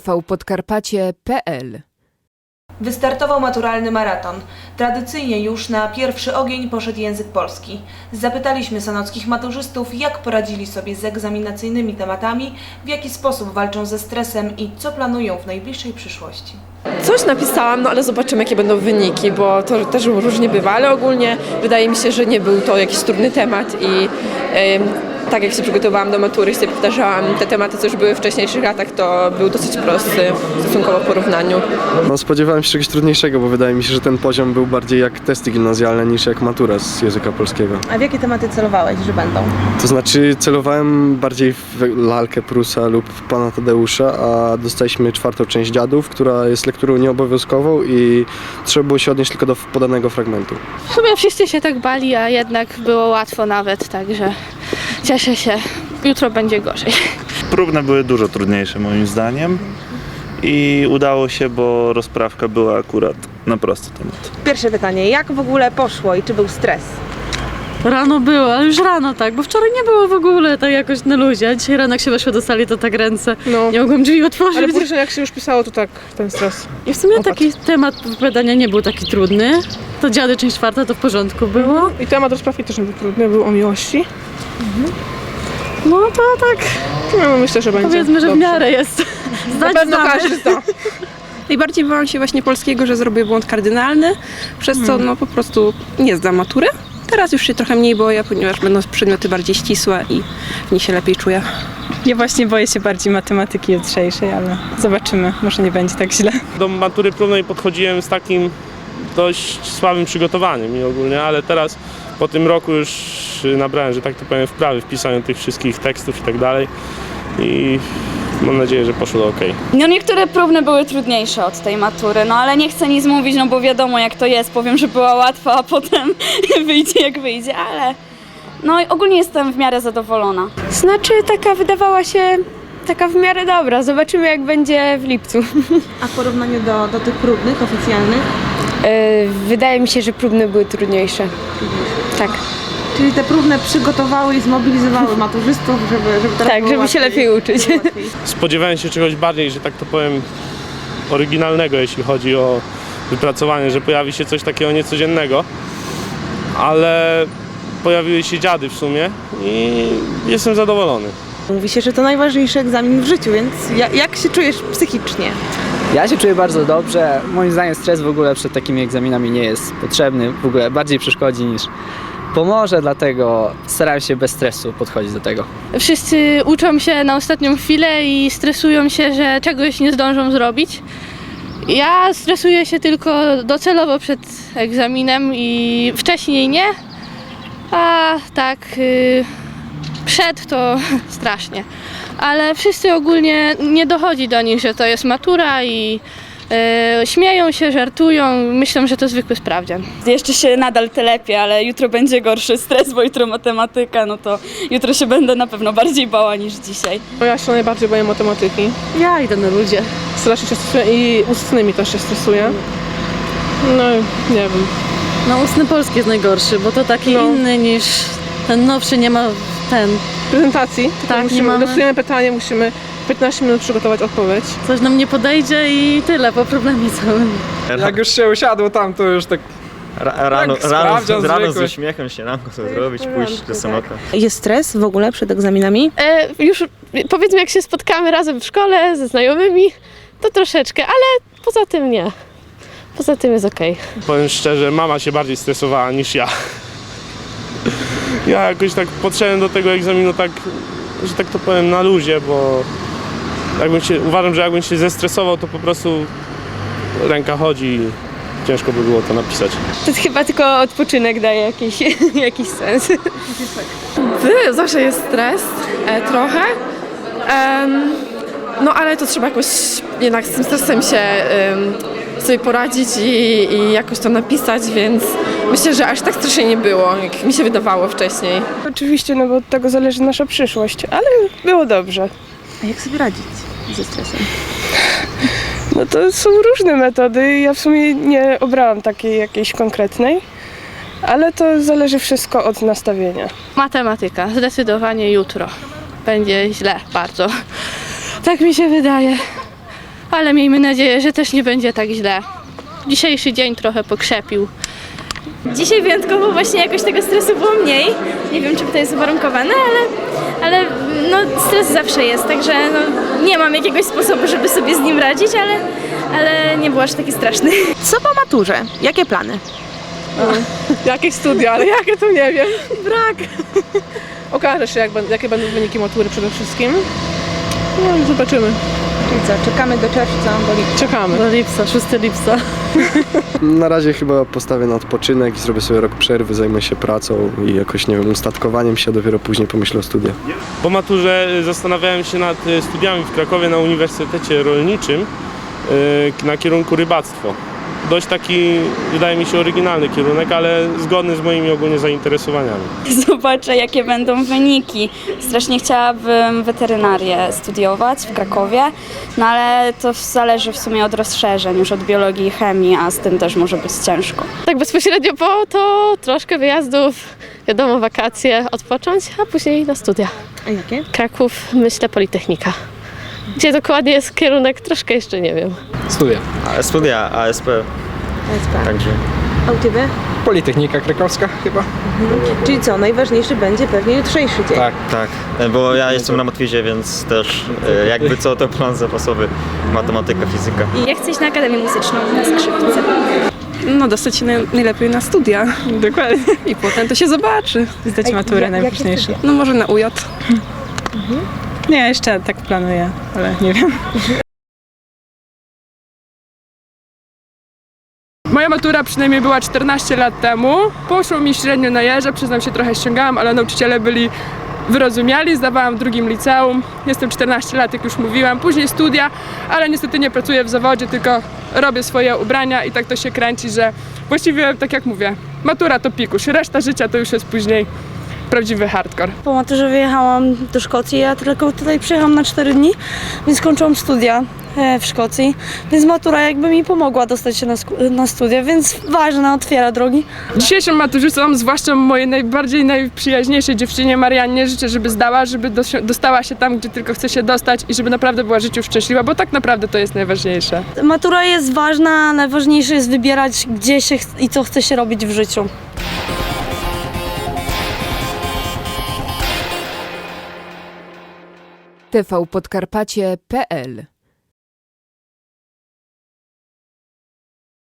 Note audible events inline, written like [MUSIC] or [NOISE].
tvpodkarpacie.pl Wystartował maturalny maraton. Tradycyjnie już na pierwszy ogień poszedł język polski. Zapytaliśmy sanockich maturzystów, jak poradzili sobie z egzaminacyjnymi tematami, w jaki sposób walczą ze stresem i co planują w najbliższej przyszłości. Coś napisałam, no ale zobaczymy jakie będą wyniki, bo to też różnie bywa, ale ogólnie wydaje mi się, że nie był to jakiś trudny temat i em, tak jak się przygotowałam do matury i sobie powtarzałam te tematy, co już były w wcześniejszych latach, to był dosyć prosty stosunkowo w porównaniu. No spodziewałem się czegoś trudniejszego, bo wydaje mi się, że ten poziom był bardziej jak testy gimnazjalne niż jak matura z języka polskiego. A w jakie tematy celowałeś, że będą? To znaczy celowałem bardziej w lalkę Prusa lub w pana Tadeusza, a dostaliśmy czwartą część dziadów, która jest lekturą nieobowiązkową i trzeba było się odnieść tylko do podanego fragmentu. W sumie wszyscy się tak bali, a jednak było łatwo nawet, także cieszę się. Jutro będzie gorzej. Próbne były dużo trudniejsze moim zdaniem i udało się, bo rozprawka była akurat na prosty temat. Pierwsze pytanie, jak w ogóle poszło i czy był stres? Rano było, ale już rano tak, bo wczoraj nie było w ogóle tak jakoś na luzie, a dzisiaj rano jak się weszło do sali, to tak ręce, No, nie mogłam drzwi otworzyć. ale później jak się już pisało, to tak, ten stres. I w sumie Opadł. taki temat wypowiadania nie był taki trudny. To dziady część czwarta to w porządku było. I temat rozprawki też nie był trudny, był o miłości. No to tak, No, myślę, że będzie powiedzmy, że w dobrze. miarę jest. Na Zdać pewno znamy. każdy zda. Najbardziej bałam się właśnie polskiego, że zrobię błąd kardynalny, przez co no po prostu nie zdam matury. Teraz już się trochę mniej boję, ponieważ będą przedmioty bardziej ścisłe i w nich się lepiej czuję. Ja właśnie boję się bardziej matematyki jutrzejszej, ale zobaczymy, może nie będzie tak źle. do matury próbnej podchodziłem z takim dość słabym przygotowaniem i ogólnie, ale teraz po tym roku już nabrałem, że tak to powiem, wprawy w pisaniu tych wszystkich tekstów i tak dalej i mam nadzieję, że poszło ok. No niektóre próbne były trudniejsze od tej matury, no ale nie chcę nic mówić, no bo wiadomo jak to jest. Powiem, że była łatwa, a potem [LAUGHS] wyjdzie jak wyjdzie, ale no i ogólnie jestem w miarę zadowolona. Znaczy, taka wydawała się taka w miarę dobra. Zobaczymy, jak będzie w lipcu. [LAUGHS] A w porównaniu do, do tych próbnych, oficjalnych? E, wydaje mi się, że próbne były trudniejsze. Tak. Czyli te próbne przygotowały i zmobilizowały maturzystów, żeby, żeby teraz Tak, było żeby się łatwiej. lepiej uczyć. Było łatwiej. Spodziewałem się czegoś bardziej, że tak to powiem, oryginalnego, jeśli chodzi o wypracowanie, że pojawi się coś takiego niecodziennego, ale pojawiły się dziady w sumie i jestem zadowolony. Mówi się, że to najważniejszy egzamin w życiu, więc ja, jak się czujesz psychicznie? Ja się czuję bardzo dobrze. Moim zdaniem stres w ogóle przed takimi egzaminami nie jest potrzebny. W ogóle bardziej przeszkodzi niż pomoże, dlatego staram się bez stresu podchodzić do tego. Wszyscy uczą się na ostatnią chwilę i stresują się, że czegoś nie zdążą zrobić. Ja stresuję się tylko docelowo przed egzaminem i wcześniej nie, a tak y, przed to [LAUGHS] strasznie. Ale wszyscy ogólnie nie dochodzi do nich, że to jest matura i y, śmieją się, żartują, myślą, że to zwykły sprawdzian. Jeszcze się nadal telepie, ale jutro będzie gorszy stres, bo jutro matematyka, no to jutro się będę na pewno bardziej bała niż dzisiaj. Bo ja się najbardziej boję matematyki. Ja idę na ludzie. Strasznie się stresuję i ustnymi też się stresuję. No, nie wiem. No ustny polski jest najgorszy, bo to taki No. inny niż ten nowszy, nie ma ten, Prezentacji. Tak, nie musimy, mamy. Losujemy pytanie, musimy 15 minut przygotować odpowiedź. coś nam nie podejdzie i tyle po problemie całym. Jak już się usiadło tam, to już tak rano, rano- sprawdzian rano z uśmiechem śniadanko to zrobić, pójść do samochodu. Jest stres w ogóle przed egzaminami? E, już powiedzmy, jak się spotkamy razem w szkole ze znajomymi, to troszeczkę, ale poza tym nie. Poza tym jest okej. Powiem szczerze, mama się bardziej stresowała niż ja. Ja jakoś tak podszedłem do tego egzaminu tak, że tak to powiem, na luzie, bo jakbym się, uważam, że jakbym się zestresował, to po prostu ręka chodzi i ciężko by było to napisać. To chyba tylko odpoczynek daje jakiś, [LAUGHS] jakiś sens. Zawsze jest stres, e, trochę. Em, no ale to trzeba jakoś jednak z tym stresem się em, sobie poradzić i, i jakoś to napisać, więc myślę, że aż tak strasznie nie było, jak mi się wydawało wcześniej. Oczywiście, no bo od tego zależy nasza przyszłość, ale było dobrze. A jak sobie radzić ze stresem? No to są różne metody. Ja w sumie nie obrałam takiej jakiejś konkretnej, ale to zależy wszystko od nastawienia. Matematyka, zdecydowanie jutro. Będzie źle, bardzo. Tak mi się wydaje. ale miejmy nadzieję, że też nie będzie tak źle. Dzisiejszy dzień trochę pokrzepił. Dzisiaj wyjątkowo właśnie jakoś tego stresu było mniej. Nie wiem, czy to jest uwarunkowane, ale, ale no, stres zawsze jest, także no, nie mam jakiegoś sposobu, żeby sobie z nim radzić, ale, ale nie był aż taki straszny. [LAUGHS] Co po maturze? Jakie plany? [LAUGHS] Jakieś studia, ale jakie to nie wiem. Brak. Okaże się, jak, jakie będą wyniki matury przede wszystkim. No i zobaczymy. Czyli co, czekamy do czerwca, do lipca. Czekamy. Do lipca, 6 lipca. [LAUGHS] Na razie chyba postawię na odpoczynek i zrobię sobie rok przerwy, zajmę się pracą i jakoś, nie wiem, ustatkowaniem się, a dopiero później pomyślę o studiach. Po maturze zastanawiałem się nad e, studiami w Krakowie na Uniwersytecie Rolniczym e, na kierunku rybactwo. Dość taki, wydaje mi się, oryginalny kierunek, ale zgodny z moimi ogólnie zainteresowaniami. Zobaczę, jakie będą wyniki. Strasznie chciałabym weterynarię studiować w Krakowie, no ale to zależy w sumie od rozszerzeń, już od biologii i chemii, a z tym też może być ciężko. Tak bezpośrednio po to troszkę wyjazdów, wiadomo, wakacje, odpocząć, a później na studia. A jakie? Kraków, myślę, Politechnika. Gdzie dokładnie jest kierunek, troszkę jeszcze nie wiem. Studia. Studia ASP, także. A u Ciebie? Politechnika krakowska chyba? Czyli co, najważniejszy będzie pewnie jutrzejszy dzień. Tak. Tak, bo ja jestem na matwizie, więc też e, jakby co to plan zapasowy, matematyka, fizyka. Ja chcę iść na Akademię Muzyczną na skrzypce. No dostać się najlepiej na studia. [LAUGHS] Dokładnie. I potem to się zobaczy. Zdać maturę najważniejsze. No może na UJ. Nie, jeszcze tak planuję, ale nie wiem. Moja matura przynajmniej była 14 lat temu. Poszło mi średnio na jeże, przyznam się trochę ściągałam, ale nauczyciele byli wyrozumiali, zdawałam w drugim liceum. Jestem 14 lat, jak już mówiłam. Później studia, ale niestety nie pracuję w zawodzie, tylko robię swoje ubrania i tak to się kręci, że właściwie, tak jak mówię, matura to pikuś, reszta życia to już jest później prawdziwy hardcore. Po maturze wyjechałam do Szkocji, ja tylko tutaj przyjechałam na 4 dni, więc skończyłam studia e, w Szkocji, więc matura jakby mi pomogła dostać się na, na studia, więc ważna, otwiera drogi. Dzisiejszym maturzystom, zwłaszcza mojej najbardziej najprzyjaźniejszej dziewczynie Mariannie, życzę, żeby zdała, żeby dostała się tam, gdzie tylko chce się dostać i żeby naprawdę była życiu szczęśliwa, bo tak naprawdę to jest najważniejsze. Matura jest ważna, najważniejsze jest wybierać gdzie się i co chce się robić w życiu. tvpodkarpacie.pl